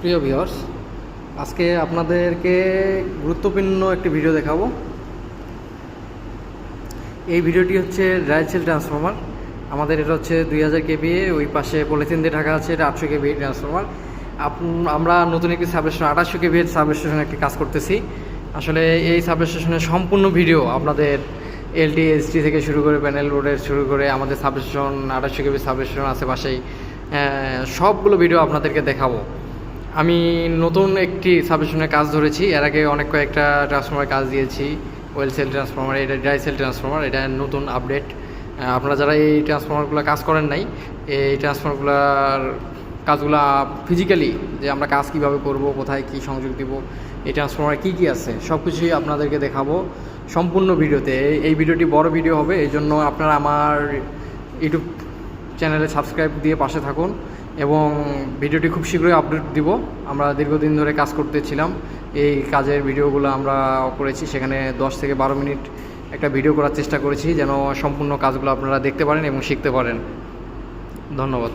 প্রিয় ভিউয়ার্স আজকে আপনাদেরকে গুরুত্বপূর্ণ একটি ভিডিও দেখাবো। এই ভিডিওটি হচ্ছে রাইলসেল ট্রান্সফরমার আমাদের এটা হচ্ছে দুই হাজার কেবি, ওই পাশে পলিথিন দিয়ে ঢাকা আছে, এটা আটশো কেবি ট্রান্সফরমার আমরা নতুন একটি সাবস্টেশন আঠাশশো কেবি সাবস্টেশনে একটি কাজ করতেছি। আসলে এই সাবস্টেশনের সম্পূর্ণ ভিডিও আপনাদের এলটি এসটি থেকে শুরু করে প্যানেল রোডের শুরু করে আমাদের সাবস্টেশন আঠাশশো কেবি সাবস্টেশন আশেপাশেই সবগুলো ভিডিও আপনাদেরকে দেখাবো। আমি নতুন একটি সাবস্টেশনের কাজ ধরেছি। এর আগে অনেক কয়েকটা ট্রান্সফর্মার কাজ দিয়েছি। ওয়েল সেল ট্রান্সফর্মার এটা ড্রাই সেল ট্রান্সফর্মার এটা নতুন আপডেট আপনারা যারা এই ট্রান্সফর্মারগুলো কাজ করেন নাই, এই ট্রান্সফর্মারগুলোর কাজগুলা ফিজিক্যালি যে আমরা কাজ কীভাবে করব, কোথায় কি সংযোগ দিব, এই ট্রান্সফর্মার কী কী আছে সব কিছুই আপনাদেরকে দেখাবো সম্পূর্ণ ভিডিওতে। এই ভিডিওটি বড় ভিডিও হবে, এই জন্য আপনারা আমার ইউটিউব চ্যানেলে সাবস্ক্রাইব দিয়ে পাশে থাকুন। এবং ভিডিওটি খুব শীঘ্রই আপডেট দিব। আমরা দীর্ঘদিন ধরে কাজ করতেছিলাম এই কাজের ভিডিওগুলো আমরা করেছি। সেখানে দশ থেকে বারো মিনিট একটা ভিডিও করার চেষ্টা করেছি যেন সম্পূর্ণ কাজগুলো আপনারা দেখতে পারেন এবং শিখতে পারেন। ধন্যবাদ।